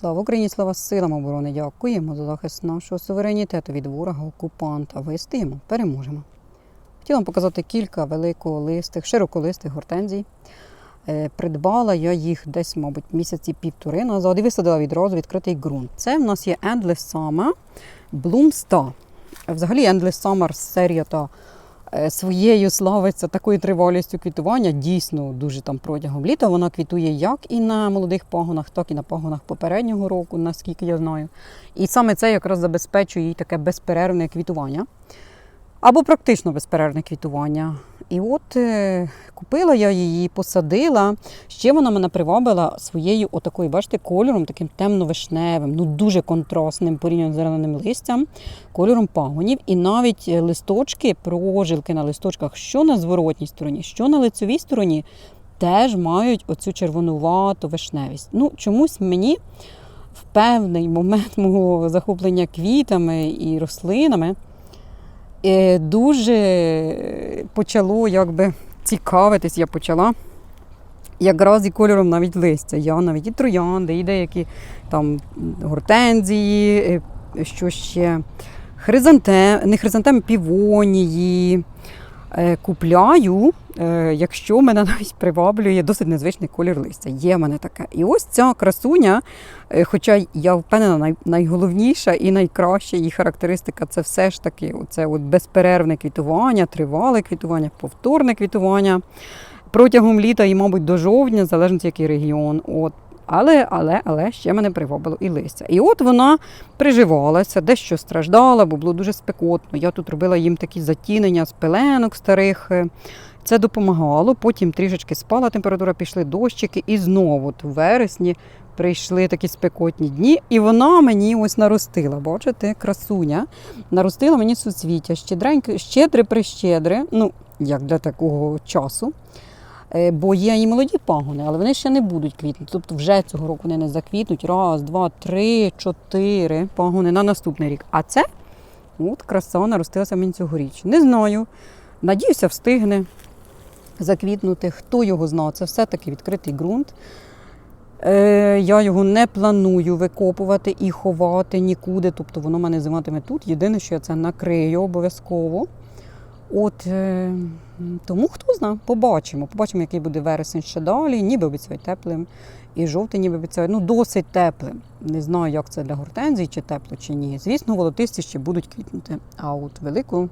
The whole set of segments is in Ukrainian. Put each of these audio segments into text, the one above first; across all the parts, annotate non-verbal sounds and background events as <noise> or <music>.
Слава Україні, слава силам оборони! Дякуємо за захист нашого суверенітету від ворога окупанта. Вистоїмо, переможемо. Хотіла вам показати кілька великолистих, широколистих гортензій. Е, Придбала я їх десь, мабуть, місяці півтори назад і висадила відразу відкритий ґрунт. Це в нас є Endless Summer Bloom Star. Взагалі Endless Summer серія та своєю славиться такою тривалістю квітування. Дійсно, дуже там протягом літа вона квітує як і на молодих пагонах, так і на пагонах попереднього року, наскільки я знаю. І саме це якраз забезпечує їй таке безперервне квітування. Або практично безперервне квітування. І от е, купила я її, посадила. Ще вона мене привабила своєю отакою, бачите, кольором, таким темно-вишневим, ну дуже контрастним порівняно з зеленим листям, кольором пагонів. І навіть е, листочки, прожилки на листочках, що на зворотній стороні, що на лицевій стороні, теж мають оцю червонувату вишневість. Ну, чомусь мені в певний момент мого захоплення квітами і рослинами дуже почало якби цікавитись, я почала якраз і кольором навіть листя. Я навіть і троянди, і деякі там гортензії, що ще хризантем, не хризантеми, півонії. Е, Купляю, е, якщо мене <laughs> навіть приваблює досить незвичний колір листя. Є в мене таке. І ось ця красуня, е, хоча я впевнена, найголовніша і найкраща її характеристика це все ж таки оце от безперервне квітування, тривале квітування, повторне квітування протягом літа і, мабуть, до жовтня, залежно який регіон. От. Але, але, але ще мене привабило і листя. І от вона приживалася, дещо страждала, бо було дуже спекотно. Я тут робила їм такі затінення з пеленок старих. Це допомагало. Потім трішечки спала температура, пішли дощики, і знову от у вересні прийшли такі спекотні дні, і вона мені ось наростила. Бачите, красуня. Наростила мені суцвіття, щедреньке, щедре прищедре, ну, як для такого часу. Е, Бо є і молоді пагони, але вони ще не будуть квітнути. Тобто вже цього року вони не заквітнуть. Раз, два, три, чотири пагони на наступний рік. А це от краса наростилася мені цьогоріч. Не знаю. Надіюся, встигне заквітнути. Хто його знає, це все-таки відкритий ґрунт. Е, я його не планую викопувати і ховати нікуди. Тобто воно мене зиматиме тут. Єдине, що я це накрию обов'язково. От е, тому хто знає, побачимо. Побачимо, який буде вересень ще далі. Ніби обіцяють теплим. І жовтий ніби обіцяють, ну досить теплим. Не знаю, як це для гортензій, чи тепло, чи ні. Звісно, волотисті ще будуть квітнути. А от велику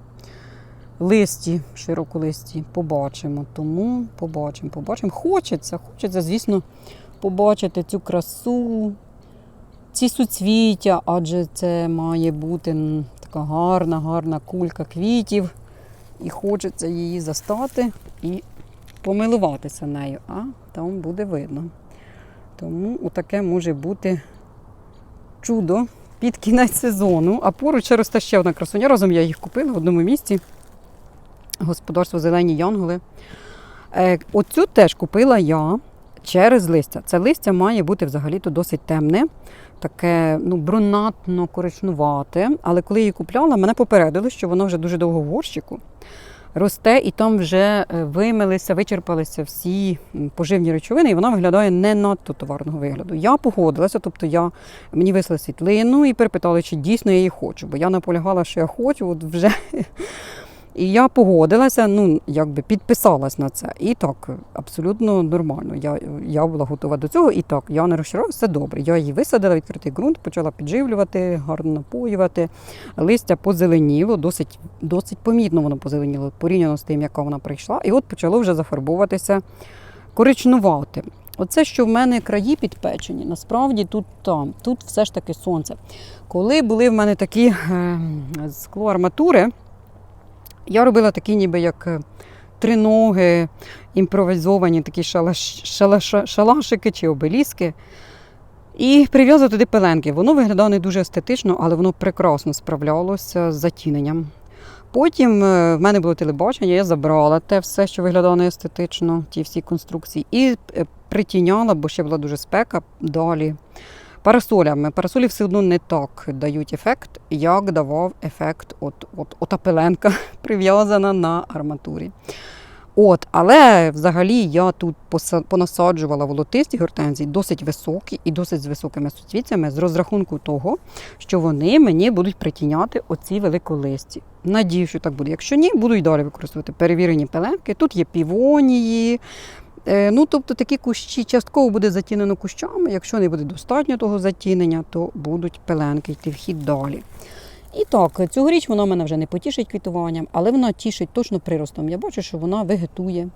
листі, широколисті побачимо. Тому побачимо, побачимо. Хочеться, хочеться, звісно, побачити цю красу, ці суцвіття, адже це має бути така гарна, гарна кулька квітів. І хочеться її застати і помилуватися нею, а там буде видно. Тому таке може бути чудо під кінець сезону. А поруч росте ще одна красуня. Разом я їх купила в одному місці. Господарство Зелені Янголи. Е, Оцю теж купила я через листя. Це листя має бути взагалі-то досить темне, таке ну, брунатно-коричнувате. Але коли її купляла, мене попередили, що воно вже дуже довго в горщику росте, і там вже е, вимилися, вичерпалися всі поживні речовини, і вона виглядає не надто товарного вигляду. Я погодилася, тобто я мені вислали світлину і перепитали, чи дійсно я її хочу, бо я наполягала, що я хочу, от вже. І я погодилася, ну якби підписалась на це. І так, абсолютно нормально. Я, я була готова до цього. І так, я не розчарувалася, все добре. Я її висадила, відкритий ґрунт, почала підживлювати, гарно напоювати. Листя позеленіло, досить, досить помітно воно позеленіло порівняно з тим, яка вона прийшла. І от почало вже зафарбовуватися коричнувати. Оце, що в мене краї підпечені, насправді тут там, тут все ж таки сонце. Коли були в мене такі е, склоарматури, я робила такі, ніби як е, триноги, імпровізовані такі шалаш, шалаша- шалашики чи обеліски. І прив'язувала туди пеленки. Воно виглядало не дуже естетично, але воно прекрасно справлялося з затіненням. Потім е, в мене було телебачення, я забрала те все, що виглядало неестетично, ті всі конструкції, і е, притіняла, бо ще була дуже спека далі. Парасолями. Парасолі все одно не так дають ефект, як давав ефект от, от, ота пеленка, <laughs> прив'язана на арматурі. От, але взагалі я тут понасаджувала волотисті гортензії, досить високі і досить з високими суцвіттями, з розрахунку того, що вони мені будуть притіняти оці великолисті. Надію, що так буде. Якщо ні, буду й далі використовувати перевірені пеленки. Тут є півонії. Е, Ну, тобто такі кущі частково буде затінено кущами. Якщо не буде достатньо того затінення, то будуть пеленки йти в хід далі. І так, цьогоріч вона мене вже не потішить квітуванням, але вона тішить точно приростом. Я бачу, що вона вегетує,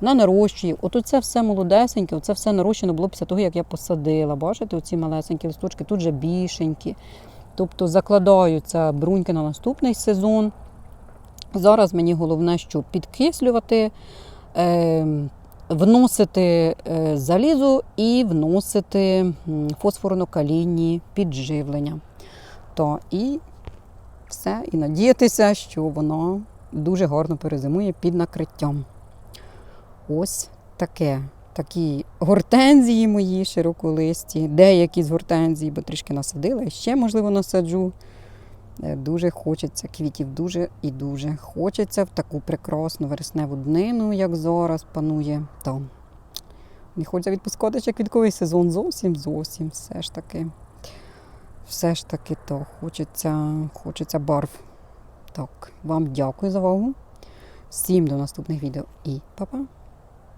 вона нарощує. От оце все молодесеньке, оце все нарощено було після того, як я посадила. Бачите, оці малесенькі листочки, тут вже більшенькі. Тобто закладаються бруньки на наступний сезон. Зараз мені головне, що підкислювати, е, вносити е, залізо і вносити фосфорно-калійні підживлення. То і все, і надіятися, що воно дуже гарно перезимує під накриттям. Ось таке. Такі гортензії мої широколисті, деякі з гортензій, бо трішки насадила, і ще, можливо, насаджу. Е, Дуже хочеться квітів, дуже і дуже хочеться в таку прекрасну вересневу днину, як зараз панує там. Не хочеться відпускати ще квітковий сезон зовсім, зовсім все ж таки. Все ж таки то хочеться, хочеться барв. Так, вам дякую за увагу. Всім до наступних відео і па-па!